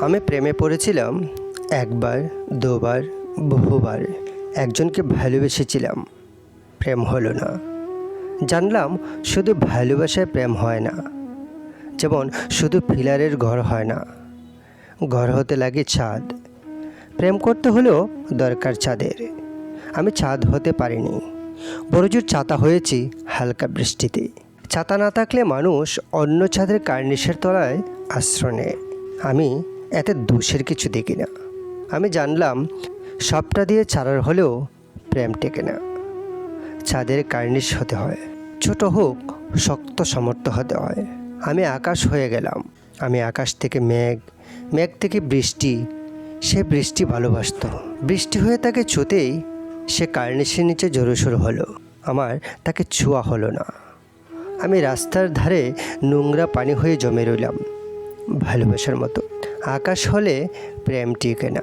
আমি প্রেমে পড়েছিলাম, একবার, দুবার, বহুবার। একজনকে ভালোবেসেছিলাম। প্রেম হলো না। জানলাম শুধু ভালোবাসায় প্রেম হয় না। যেমন শুধু ফিলারের ঘর হয় না। ঘর হতে লাগে ছাদ। প্রেম করতে হলেও দরকার ছাদের। আমি ছাদ হতে পারিনি। বড়জোর ছাতা হয়েছি হালকা বৃষ্টিতে। ছাতা না থাকলে মানুষ অন্য ছাদের কার্নিশের তলায় আশ্রয় নেয়। আমি এতে দোষের কিছু দেখি না। আমি জানলাম, সবটা দিয়ে ছাড়ার হলেও প্রেম টেকে না। ছাদের কার্নিশ হতে হয়। ছোট হোক, শক্ত সমর্থ হতে হয়। আমি আকাশ হয়ে গেলাম। আমি আকাশ থেকে মেঘ মেঘ থেকে বৃষ্টি। সে বৃষ্টি ভালোবাসতো। বৃষ্টি হয়ে তাকে ছুতেই সে কার্নিশের নিচে জোরসোর হলো। আমার তাকে ছোঁয়া হলো না। আমি রাস্তার ধারে নোংরা পানি হয়ে জমে রইলাম। ভালোবাসার মতো। আকাশ হলে প্রেম টিকে না।